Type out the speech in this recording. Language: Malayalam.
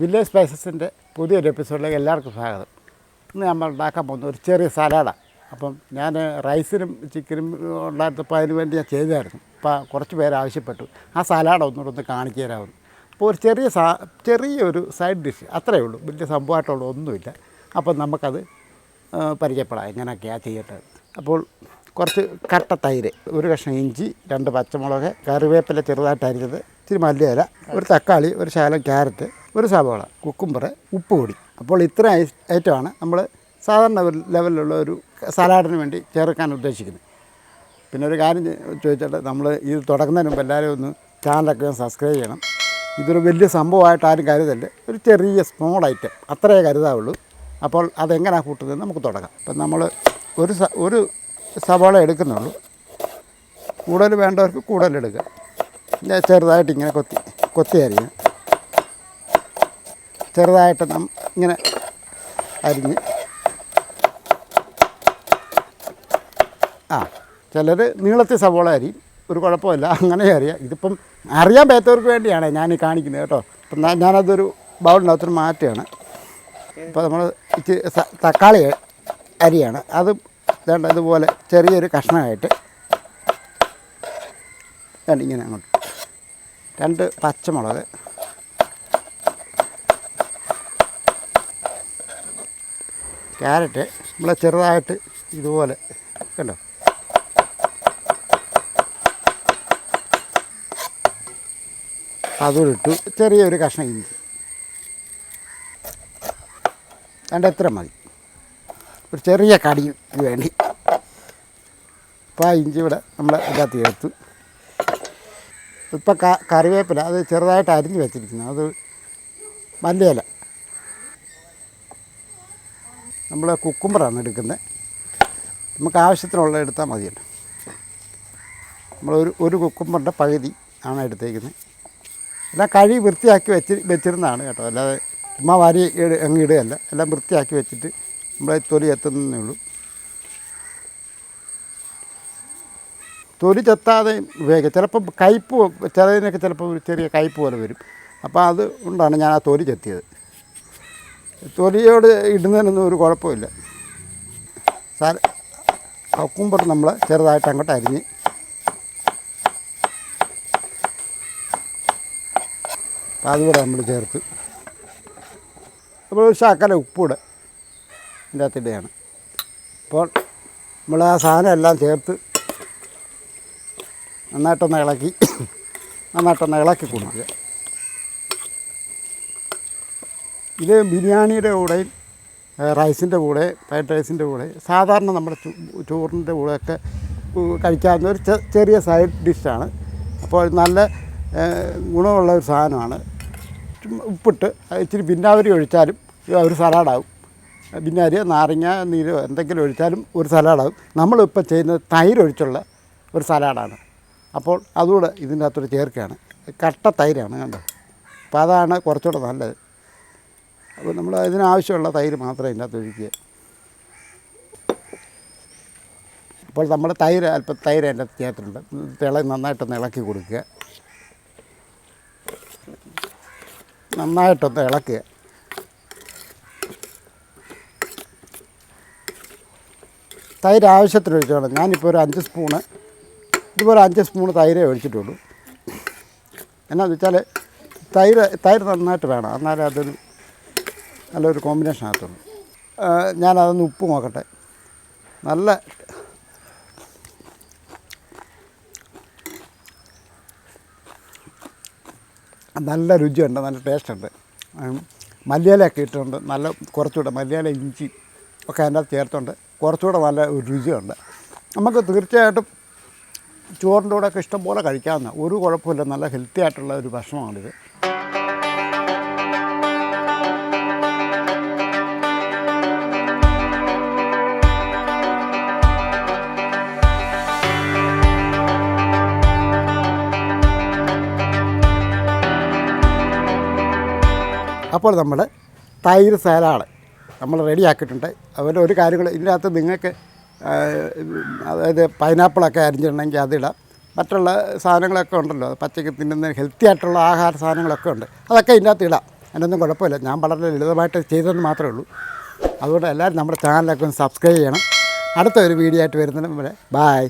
വില്ലേജ് സ്പൈസസിന്റെ പുതിയൊരു എപ്പിസോഡിലേക്ക് എല്ലാവർക്കും സ്വാഗതം. ഇന്ന് നമ്മൾ ഉണ്ടാക്കാൻ പോകുന്ന ഒരു ചെറിയ സലാഡാണ് അപ്പം ഞാൻ റൈസിനും ചിക്കനും ഉണ്ടായിരുന്നപ്പോൾ അതിന് വേണ്ടി ഞാൻ ചെയ്തായിരുന്നു. അപ്പോൾ കുറച്ച് പേര് ആവശ്യപ്പെട്ടു. ആ സലാഡ് ഒന്നുകൂടെ ഒന്ന് കാണിച്ചു തരാമെന്ന് അപ്പോൾ ഒരു ചെറിയ സാ ചെറിയൊരു സൈഡ് ഡിഷ് അത്രയേ ഉള്ളൂ. വലിയ സംഭവമായിട്ടുള്ള ഒന്നുമില്ല. അപ്പം നമുക്കത് പരിചയപ്പെടാം എങ്ങനെയൊക്കെയാണ് ചെയ്യേണ്ടത്. അപ്പോൾ കുറച്ച് കട്ട തൈര് ഒരു കഷ്ണം ഇഞ്ചി രണ്ട് പച്ചമുളക് കറിവേപ്പില ചെറുതായിട്ട് അരിഞ്ഞത് ഇച്ചിരി മല്ലിയില ഒരു തക്കാളി ഒരു ശകലം ക്യാരറ്റ് ഒരു സവാള കുക്കുംബർ ഉപ്പ് പൊടി അപ്പോൾ ഇത്ര ഐറ്റമാണ് നമ്മൾ സാധാരണ ലെവലിലുള്ള ഒരു സലാഡിന് വേണ്ടി ചേർക്കാൻ ഉദ്ദേശിക്കുന്നത്. പിന്നെ ഒരു കാര്യം ചോദിച്ചാൽ നമ്മൾ ഇത് തുടങ്ങുന്നതിന് മുമ്പ് എല്ലാവരും ഒന്ന് ചാനലൊക്കെ സബ്സ്ക്രൈബ് ചെയ്യണം. ഇതൊരു വലിയ സംഭവമായിട്ട് ആരും കരുതല്ല. ഒരു ചെറിയ സ്മോൾ ഐറ്റം അത്രയേ കരുതാവുള്ളൂ. അപ്പോൾ അതെങ്ങനെയാണ് കൂട്ടുന്നത് നമുക്ക് തുടങ്ങാം. അപ്പം നമ്മൾ ഒരു ഒരു സവാള എടുക്കുന്നുള്ളൂ. കൂടുതൽ വേണ്ടവർക്ക് കൂടുതൽ എടുക്കുക ചെറുതായിട്ട് ഇങ്ങനെ കൊത്തി കൊത്തി ചെറുതായിട്ട് നാം ഇങ്ങനെ അരിഞ്ഞ്. ആ ചിലർ നീളത്തിൽ സവോള അരി ഒരു കുഴപ്പമില്ല അങ്ങനെ അറിയാം ഇതിപ്പം അറിയാൻ പറ്റാത്തവർക്ക് വേണ്ടിയാണ് ഞാൻ ഈ കാണിക്കുന്നത് കേട്ടോ. ഞാൻ- ഞാനതൊരു ബൗളിനകത്തൊരു മാറ്റുകയാണ് ഇപ്പോൾ നമ്മൾ ഇച്ചിരി തക്കാളി അരിയാണ്. അത് വേണ്ട ഇതുപോലെ ചെറിയൊരു കഷ്ണമായിട്ട്. വേണ്ട ഇങ്ങനെ അങ്ങോട്ട്. രണ്ട് പച്ചമുളക്. ക്യാരറ്റ് നമ്മൾ ചെറുതായിട്ട് ഇതുപോലെ കണ്ടോ? അതുമിട്ടു ചെറിയൊരു കഷ്ണം ഇഞ്ചി. വേണ്ട എത്ര മതി. ഒരു ചെറിയ കടിക്ക് വേണ്ടി. അപ്പോൾ ആ ഇഞ്ചി ഇവിടെ നമ്മൾ ഇതിനകത്ത് ചേർത്തു. ഇപ്പം കറിവേപ്പില അത് ചെറുതായിട്ട് അരിഞ്ഞ് വെച്ചിരിക്കുന്നു. അത് മല്ലിയില. നമ്മൾ കുക്കുമ്പറാണ് എടുക്കുന്നത് നമുക്ക് ആവശ്യത്തിനുള്ള എടുത്താൽ മതിയല്ലോ. നമ്മളൊരു ഒരു കുക്കുമ്പറിന്റെ പകുതി ആണ് എടുത്തേക്കുന്നത് എല്ലാം കഴുകി വൃത്തിയാക്കി വെച്ച് വെച്ചിരുന്നതാണ് കേട്ടോ. അല്ലാതെ ചുമ്മാ വാരി അങ്ങ് ഇടുകയല്ല. എല്ലാം വൃത്തിയാക്കി വെച്ചിട്ട് നമ്മൾ തൊലി എത്തുന്നേ ഉള്ളൂ. തൊലി ചെത്താതെ ഉപയോഗിക്കുക ചിലപ്പം കയ്പ്പ് ചിലതിനൊക്കെ ചിലപ്പോൾ ചെറിയ കയ്പ്പ് പോലെ വരും. അപ്പോൾ അത് കൊണ്ടാണ് ഞാൻ ആ തൊലി ചെത്തിയത്. തൊലിയോട് ഇടുന്നതിനൊന്നും ഒരു കുഴപ്പമില്ല. സാര കക്കുമ്പോൾ നമ്മൾ ചെറുതായിട്ട് അങ്ങോട്ട് അരിഞ്ഞ്. അതുകൂടെ നമ്മൾ ചേർത്ത്. അപ്പോൾ ഒരു ഉപ്പൂടെ ഇതിന്റെ അകത്തിടുകയാണ് അപ്പോൾ നമ്മൾ ആ സാധനം എല്ലാം ചേർത്ത് നന്നായിട്ടൊന്ന് ഇളക്കി നന്നായിട്ടൊന്ന് ഇളക്കി കൊടുക്കുക. ഇത് ബിരിയാണിയുടെ കൂടെയും റൈസിന്റെ കൂടെ ഫ്രൈഡ് റൈസിന്റെ കൂടെ സാധാരണ നമ്മുടെ ചോറിന്റെ കൂടെയൊക്കെ കഴിക്കാവുന്ന ഒരു ചെറിയ സൈഡ് ഡിഷാണ്. അപ്പോൾ നല്ല ഗുണമുള്ള ഒരു സാധനമാണ്. ഉപ്പിട്ട് ഇച്ചിരി ബിന്നാവരി ഒഴിച്ചാലും ഒരു സലാഡാവും. ബിന്നാരിയോ നാരങ്ങ നീരോ എന്തെങ്കിലും ഒഴിച്ചാലും ഒരു സലാഡാവും. നമ്മളിപ്പോൾ ചെയ്യുന്നത് തൈര് ഒഴിച്ചുള്ള ഒരു സലാഡാണ്. അപ്പോൾ അതുകൂടെ ഇതിന്റെ അകത്തോട്ട് ചേർക്കുകയാണ്. കട്ട തൈരാണ് കണ്ടോ? അപ്പോൾ അതാണ് കുറച്ചുകൂടെ നല്ലത്. അപ്പോൾ നമ്മൾ ഇതിനാവശ്യമുള്ള തൈര് മാത്രമേ ഇതിനകത്ത് ഒഴിക്കുക അപ്പോൾ നമ്മൾ തൈര് അല്പം തൈര് അതിന്റെ ചേർത്തിട്ടുണ്ട് തിള നന്നായിട്ടൊന്ന് ഇളക്കി കൊടുക്കുക. നന്നായിട്ടൊന്ന് ഇളക്കുക തൈര് ആവശ്യത്തിന് ഒഴിച്ചോളാം. ഞാനിപ്പോൾ ഒരു അഞ്ച് സ്പൂണ് ഇതുപോലെ അഞ്ച് സ്പൂണ് തൈരേ ഒഴിച്ചിട്ടുള്ളൂ. എന്നാന്ന് വെച്ചാൽ തൈര് തൈര് നന്നായിട്ട് വേണം. എന്നാലേ അതൊരു നല്ലൊരു കോമ്പിനേഷൻ ആകത്തുള്ളൂ. ഞാനതൊന്ന് ഉപ്പ് നോക്കട്ടെ. നല്ല നല്ല രുചിയുണ്ട് നല്ല ടേസ്റ്റുണ്ട്. മല്ലിയിലൊക്കെ ഇട്ടുണ്ട് നല്ല കുറച്ചുകൂടെ മല്ലിയില ഇഞ്ചി ഒക്കെ അതിന്റെ അകത്ത് ചേർത്തുണ്ട്. കുറച്ചുകൂടെ നല്ല രുചിയുണ്ട്. നമുക്ക് തീർച്ചയായിട്ടും ചോറിന്റെ കൂടെ ഒക്കെ ഇഷ്ടംപോലെ കഴിക്കാവുന്ന ഒരു കുഴപ്പമില്ല. നല്ല ഹെൽത്തി ആയിട്ടുള്ള ഒരു ഭക്ഷണമാണിത്. അപ്പോൾ നമ്മൾ തൈര് സലാഡ് നമ്മൾ റെഡിയാക്കിയിട്ടുണ്ട് അതുപോലെ ഒരു കാര്യങ്ങൾ ഇതിനകത്ത് നിങ്ങൾക്ക് അതായത് പൈനാപ്പിളൊക്കെ അരിഞ്ഞിട്ടുണ്ടെങ്കിൽ അതിടാം മറ്റുള്ള സാധനങ്ങളൊക്കെ ഉണ്ടല്ലോ പച്ചക്ക് തിന്നുന്ന ഹെൽത്തി ആയിട്ടുള്ള ആഹാര സാധനങ്ങളൊക്കെ ഉണ്ട്. അതൊക്കെ ഇതിന്റെ അകത്ത് ഇടാം. അതിനൊന്നും കുഴപ്പമില്ല. ഞാൻ വളരെ ലളിതമായിട്ട് ചെയ്തതെന്ന് മാത്രമേ ഉള്ളൂ. അതുകൊണ്ട് എല്ലാവരും നമ്മുടെ ചാനലൊക്കെ ഒന്ന് സബ്സ്ക്രൈബ് ചെയ്യണം. അടുത്ത ഒരു വീഡിയോ ആയിട്ട് വരുന്നതിന് വരെ ബായ്